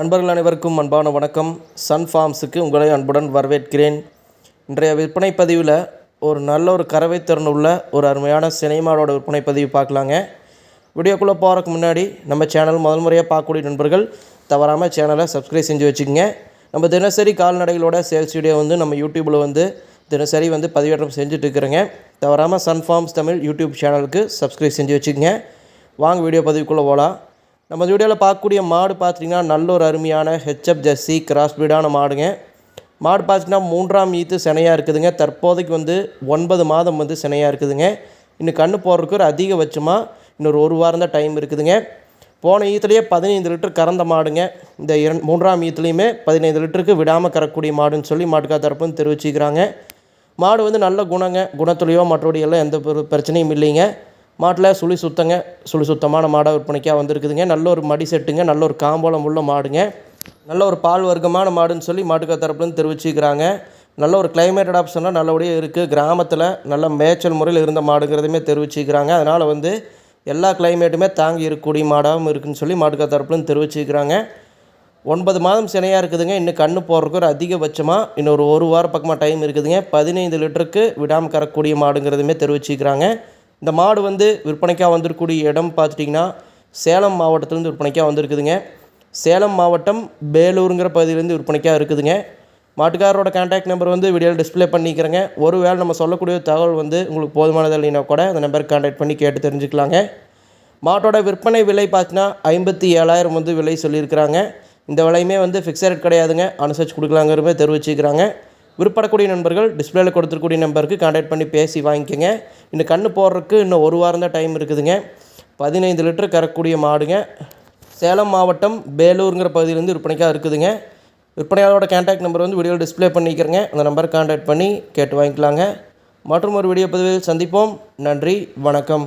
நண்பர்கள் அனைவருக்கும் அன்பான வணக்கம். சன் ஃபார்ம்ஸுக்கு உங்களை அன்புடன் வரவேற்கிறேன். இன்றைய விற்பனை பதிவில் ஒரு நல்ல ஒரு கறவை திறன் உள்ள ஒரு அருமையான சினிமாவோட விற்பனை பதிவு பார்க்கலாங்க. வீடியோக்குள்ளே போகிறதுக்கு முன்னாடி நம்ம சேனல் முதல் முறையாக பார்க்கக்கூடிய நண்பர்கள் தவறாமல் சேனலை சப்ஸ்கிரைப் செஞ்சு வச்சுக்கோங்க. நம்ம தினசரி கால்நடைகளோட சேல்ஸ் வீடியோ வந்து நம்ம யூடியூப்பில் வந்து தினசரி வந்து பதிவேற்றம் செஞ்சுட்ருக்குறேங்க தவறாமல் சன் ஃபார்ம்ஸ் தமிழ் யூடியூப் சேனலுக்கு சப்ஸ்கிரைப் செஞ்சு வச்சுக்கோங்க. வாங்க வீடியோ பதிவுக்குள்ளே போகலாம் நம்ம இந்த வீடியோவில் பார்க்கக்கூடிய மாடு பார்த்தீங்கன்னா நல்ல ஒரு அருமையான ஹெச்எப் ஜெர்சி கிராஸ் பிரீடான மாடுங்க. மாடு பார்த்தீங்கன்னா மூன்றாம் ஈத்து சினையாக இருக்குதுங்க. தற்போதைக்கு வந்து ஒன்பது மாதம் வந்து சினையாக இருக்குதுங்க. இன்னும் கண்ணு போடுறதுக்கு ஒரு அதிகபட்சமாக இன்னொரு ஒரு வாரம் தான் டைம் இருக்குதுங்க. போன ஈத்துலேயே பதினைந்து லிட்டர் கறந்த மாடுங்க. இந்த இரண் மூன்றாம் ஈத்துலேயுமே பதினைந்து லிட்டருக்கு விடாமல் கறக்கக்கூடிய மாடுன்னு சொல்லி மாட்டுக்கா தரப்புன்னு தெரிவிச்சுக்கிறாங்க. மாடு வந்து நல்ல குணங்க குணத்துலையோ மற்றபடி எல்லாம் எந்த பிரச்சனையும் இல்லைங்க. மாட்டில் சுழி சுத்தங்க. சுழி சுத்தமான மாடாக விற்பனைக்காக வந்திருக்குதுங்க. நல்ல ஒரு மடி செட்டுங்க. நல்ல ஒரு காம்போளம் உள்ள மாடுங்க. நல்ல ஒரு பால் வர்க்கமான மாடுன்னு சொல்லி மாட்டுக்கா தரப்புலேருந்து தெரிவிச்சுக்கிறாங்க. நல்ல ஒரு கிளைமேட் ஆப்ஷனாக நல்லபடியாக இருக்குது கிராமத்தில் நல்ல மேய்ச்சல் முறையில் இருந்த மாடுங்கிறதுமே தெரிவிச்சுக்கிறாங்க. அதனால் வந்து எல்லா கிளைமேட்டுமே தாங்கி இருக்கக்கூடிய மாடாகவும் இருக்குதுன்னு சொல்லி மாட்டுக்கா தரப்புலேருந்து தெரிவிச்சுக்கிறாங்க. ஒன்பது மாதம் சினையாக இருக்குதுங்க. இன்னும் கண்ணு போடுறதுக்கு ஒரு அதிகபட்சமாக இன்னொரு ஒரு வாரம் பக்கமாக டைம் இருக்குதுங்க. பதினைந்து லிட்டருக்கு விடாமல் கறக்கக்கூடிய மாடுங்கிறதுமே தெரிவிச்சுக்கிறாங்க. இந்த மாடு வந்து விற்பனைக்காக வந்திருக்கக்கூடிய இடம் பார்த்துட்டிங்கன்னா சேலம் மாவட்டத்துலேருந்து விற்பனைக்காக வந்திருக்குதுங்க. சேலம் மாவட்டம் பேலூருங்கிற பகுதியிலேருந்து விற்பனைக்காக இருக்குதுங்க. மாட்டுக்காரரோட கான்டாக்ட் நம்பர் வந்து வீடியோவில் டிஸ்ப்ளே பண்ணிக்கிறேங்க. ஒரு வேளை நம்ம சொல்லக்கூடிய தகவல் வந்து உங்களுக்கு போதுமானது இல்லைன்னா கூட அந்த நம்பருக்கு கான்டாக்ட் பண்ணி கேட்டு தெரிஞ்சுக்கலாங்க. மாட்டோட விற்பனை விலை பார்த்தீங்கன்னா ஐம்பத்தி ஏழாயிரம் வந்து விலை சொல்லியிருக்கிறாங்க. இந்த விலையுமே வந்து ஃபிக்ஸட் கிடையாதுங்க. அனுசரிச்சு கொடுக்கலாங்கிறமே தெரிவிச்சுக்கிறாங்க. விற்படக்கூடிய நண்பர்கள் டிஸ்பிளேல கொடுத்துருக்கூடிய நம்பருக்கு காண்டாக்ட் பண்ணி பேசி வாங்கிக்கோங்க. இன்னும் கண்ணு போடுறதுக்கு இன்னும் ஒரு வாரம் தான் டைம் இருக்குதுங்க. பதினைந்து லிட்டர் கறக்கூடிய மாடுங்க. சேலம் மாவட்டம் பேலூருங்கிற பகுதியிலேருந்து விற்பனைக்காக இருக்குதுங்க. விற்பனையாளரோட கான்டாக்ட் நம்பர் வந்து வீடியோவில் டிஸ்ப்ளே பண்ணிக்கிறேங்க. அந்த நம்பருக்கு காண்டாக்ட் பண்ணி கேட்டு வாங்கிக்கலாங்க. மற்றும் ஒரு வீடியோ பதிவில் சந்திப்போம். நன்றி வணக்கம்.